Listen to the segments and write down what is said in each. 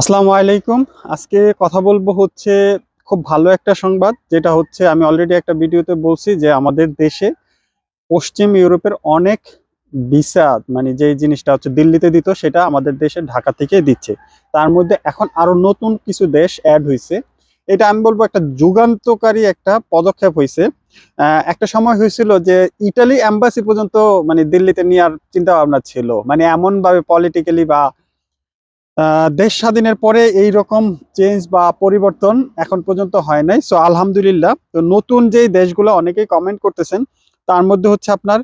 আসসালামু আলাইকুম। আজকে কথা বলব হচ্ছে খুব ভালো একটা সংবাদ, যেটা হচ্ছে আমি অলরেডি একটা ভিডিওতে বলছি যে আমাদের দেশে পশ্চিম ইউরোপের অনেক ভিসা মানে যে জিনিসটা হচ্ছে দিল্লিতে দিত, সেটা আমাদের দেশে ঢাকা থেকে দিচ্ছে। তার মধ্যে এখন আরও নতুন কিছু দেশ অ্যাড হয়েছে এটা আমি বলব একটা যুগান্তকারী একটা পদক্ষেপ হয়েছে একটা সময় হয়েছিল যে ইটালি এম্বাসি পর্যন্ত মানে দিল্লিতে নেওয়ার চিন্তা ভাবনা ছিল। মানে এমন ভাবে পলিটিক্যালি বা দেশ স্বাধীনের পরে এই রকম চেঞ্জ বা পরিবর্তন এখন পর্যন্ত হয় নাই। সো আলহামদুলিল্লাহ। তো নতুন যেই দেশগুলো অনেকেই কমেন্ট করতেছেন, তার মধ্যে হচ্ছে আপনার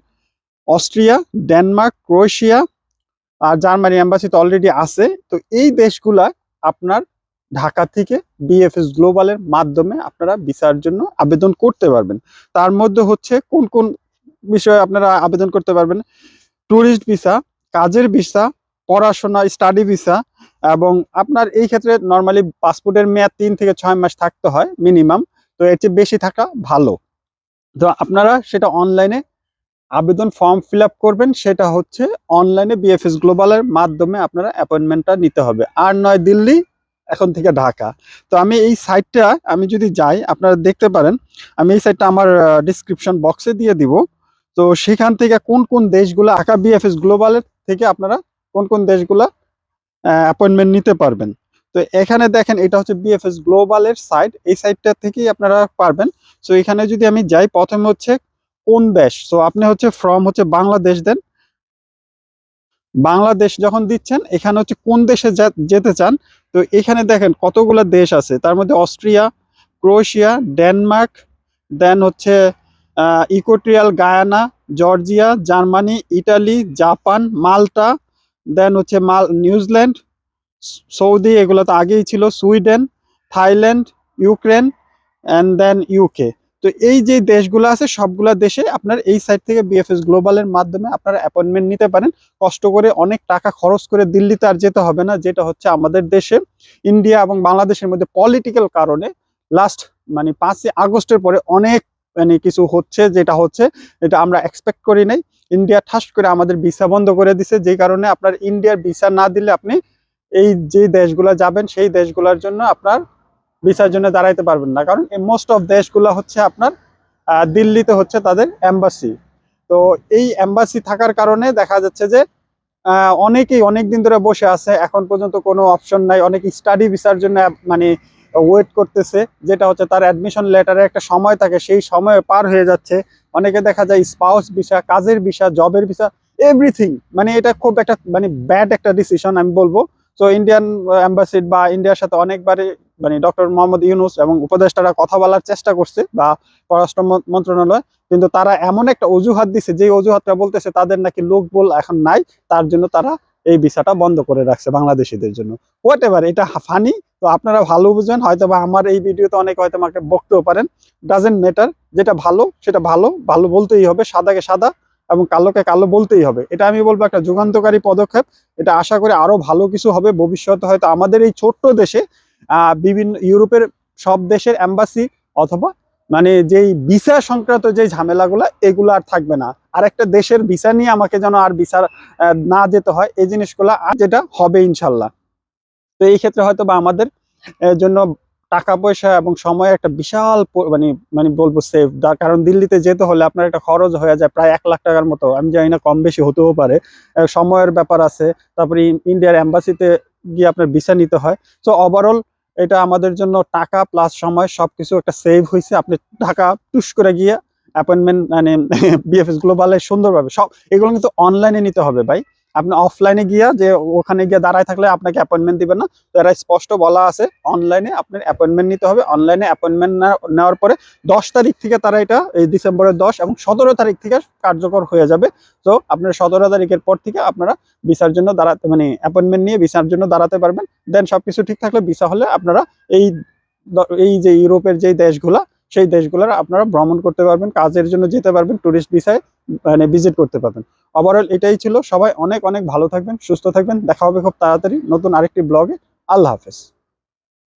অস্ট্রিয়া, ডেনমার্ক, ক্রোয়েশিয়া আর জার্মানি এম্বাসি তো অলরেডি আছে। তো এই দেশগুলা আপনার ঢাকা থেকে বিএফএস গ্লোবালের মাধ্যমে আপনারা ভিসার জন্য আবেদন করতে পারবেন। তার মধ্যে হচ্ছে কোন কোন বিষয়ে আপনারা আবেদন করতে পারবেন? ট্যুরিস্ট ভিসা কাজের ভিসা পড়াশোনা স্টাডি ভিসা এবং আপনার এই ক্ষেত্রে নর্মালি পাসপোর্টের মেয়াদ তিন থেকে ছয় মাস থাকতে হয় মিনিমাম তো এর চেয়ে বেশি থাকা ভালো। তো আপনারা সেটা অনলাইনে আবেদন ফর্ম ফিল করবেন, সেটা হচ্ছে অনলাইনে বিএফএস গ্লোবালের মাধ্যমে আপনারা অ্যাপয়েন্টমেন্টটা নিতে হবে। আর নয়, দিল্লি, এখন থেকে ঢাকা। তো আমি এই সাইটটা আমি যদি যাই, আপনারা দেখতে পারেন, আমি এই সাইটটা আমার ডিসক্রিপশন বক্সে দিয়ে দিব। তো সেখান থেকে কোন কোন দেশগুলো, ঢাকা বিএফএস গ্লোবালের থেকে আপনারা কোন কোন দেশগুলা অ্যাপয়েন্টমেন্ট নিতে পারবেন। তো এখানে দেখেন, এটা হচ্ছে বিএফএস গ্লোবালের সাইট এই সাইটটা থেকেই আপনারা পারবেন। সো এখানে যদি আমি যাই, প্রথমে হচ্ছে কোন দেশ? সো আপনি হচ্ছে ফ্রম হচ্ছে বাংলাদেশ দেন। বাংলাদেশ যখন দিচ্ছেন, এখানে হচ্ছে কোন দেশে যেতে চান? তো এখানে দেখেন, কতগুলো দেশ আছে। তার মধ্যে অস্ট্রিয়া, ক্রোয়েশিয়া, ডেনমার্ক, দেন হচ্ছে Equatorial Guyana, Georgia, Germany, Italy, Japan, Malta then হচ্ছে মাল, নিউজিল্যান্ড, সৌদি, এগুলো তো আগেই ছিল, Sweden, Thailand, Ukraine and then UK তো এই যে দেশগুলো আছে, সবগুলা দেশে আপনার এই সাইট থেকে বিএফএস গ্লোবালের মাধ্যমে আপনারা অ্যাপয়েন্টমেন্ট নিতে পারেন। কষ্ট করে অনেক টাকা খরচ করে দিল্লিতে আর যেতে হবে না, যেটা হচ্ছে আমাদের দেশে। ইন্ডিয়া এবং বাংলাদেশের মধ্যে পলিটিক্যাল কারণে লাস্ট মানে পাঁচই আগস্টের পরে অনেক মানে কিছু হচ্ছে, যেটা হচ্ছে, এটা আমরা এক্সপেক্ট করি নাই। ইন্ডিয়া ঠাস করে আমাদের ভিসা বন্ধ করে দিছে, যে কারণে আপনার ইন্ডিয়ার ভিসা না দিলে আপনি এই যে দেশগুলো যাবেন, সেই দেশগুলোর জন্য আপনার ভিসার জন্য দাঁড়াইতে পারবেন না। কারণ মোস্ট অফ দেশগুলো হচ্ছে আপনার দিল্লিতে হচ্ছে তাদের এম্বাসি তো এই এম্বাসি থাকার কারণে দেখা যাচ্ছে যে অনেকেই অনেক দিন ধরে বসে আছে, এখন পর্যন্ত কোনো অপশন নাই। অনেক স্টাডি ভিসার জন্য মানে ওয়েট করতেছে, যেটা হচ্ছে তার অ্যাডমিশন লেটারে একটা সময় থাকে, সেই সময় পার হয়ে যাচ্ছে। অনেকে দেখা যায় স্পাউস ভিসা কাজের ভিসা জবের ভিসা এভরিথিং মানে এটা খুব একটা মানে ব্যাড একটা ডিসিশন আমি বলব। তো ইন্ডিয়ান অ্যাম্বাসিড বা ইন্ডিয়ার সাথে অনেকবারই মানে ডক্টর মোহাম্মদ ইউনুস এবং উপদেষ্টারা কথা বলার চেষ্টা করছে, বা পররাষ্ট্র মন্ত্রণালয়। কিন্তু তারা এমন একটা অজুহাত দিছে যে অজুহাতটা বলতেছে তাদের নাকি লোক বল এখন নাই, তার জন্য তারা এই ভিসাটা বন্ধ করে রাখছে বাংলাদেশিদের জন্য। হোয়াট এভার এটা ফানি তো আপনারা ভালো বুঝবেন হয়তো বা আমার এই ভিডিওতে অনেক হয়তো আমাকে বকতেও পারেন। ডাজেন্ট ম্যাটার যেটা ভালো, সেটা ভালো ভালো বলতেই হবে, সাদাকে সাদা এবং কালোকে কালো বলতেই হবে। এটা আমি বলব একটা যুগান্তকারী পদক্ষেপ। এটা আশা করি আরও ভালো কিছু হবে, ভবিষ্যতে হয়তো আমাদের এই ছোট্ট দেশে বিভিন্ন ইউরোপের সব দেশের এম্বাসি অথবা মানে যেই ভিসা সংক্রান্ত যে ঝামেলাগুলো, এগুলো আর থাকবে না। আর একটা দেশের ভিসা নিয়ে আমাকে যেন আর ভিসা না যেতে হয়, এই জিনিসগুলো আর যেটা হবে ইনশাল্লাহ। তো এই ক্ষেত্রে হয়তো বা আমাদের জন্য টাকা পয়সা এবং সময় একটা বিশাল মানে মানে বলব সেভ কারণ দিল্লিতে যেতে হলে আপনার একটা খরচ হয়ে যায় প্রায় এক লাখ টাকার মতো। আমি জানি না কম বেশি হতেও পারে। সময়ের ব্যাপার আছে। তারপরে ইন- ইন্ডিয়ার এম্বাসিতে গিয়ে আপনার ভিসা নিতে হয়। তো ওভারঅল এটা আমাদের জন্য টাকা প্লাস সময়, সবকিছু একটা সেভ হয়েছে আপনি টাকা টুস করে গিয়ে অ্যাপয়েন্টমেন্ট মানে বিএফএস গ্লোবালে সুন্দরভাবে সব, এগুলো কিন্তু অনলাইনে নিতে হবে ভাই। আপনি অফলাইনে গিয়া যে ওখানে গিয়ে দাঁড়ায় থাকলে আপনাকে অ্যাপয়েন্টমেন্ট দিবে না। তো এরা স্পষ্ট বলা আছে অনলাইনে আপনার অ্যাপয়েন্টমেন্ট নিতে হবে। অনলাইনে অ্যাপয়েন্টমেন্ট নেওয়ার পরে দশ তারিখ থেকে তারা এটা, এই ডিসেম্বরের দশ এবং সতেরো তারিখ থেকে কার্যকর হয়ে যাবে। তো আপনার সতেরো তারিখের পর থেকে আপনারা ভিসার জন্য দাঁড়াতে মানে অ্যাপয়েন্টমেন্ট নিয়ে ভিসার জন্য দাঁড়াতে পারবেন। দেন সবকিছু ঠিক থাকলে ভিসা হলে আপনারা এই এই যে ইউরোপের যেই দেশগুলা, সেই দেশগুলোর আপনারা ভ্রমণ করতে পারবেন, কাজের জন্য যেতে পারবেন টুরিস্ট ভিসায় মানে ভিজিট করতে পারবেন। ওভারঅল এটাই ছিল। সবাই অনেক অনেক ভালো থাকবেন, সুস্থ থাকবেন। দেখা হবে খুব তাড়াতাড়ি নতুন আরেকটি ব্লগে আল্লাহ হাফেজ।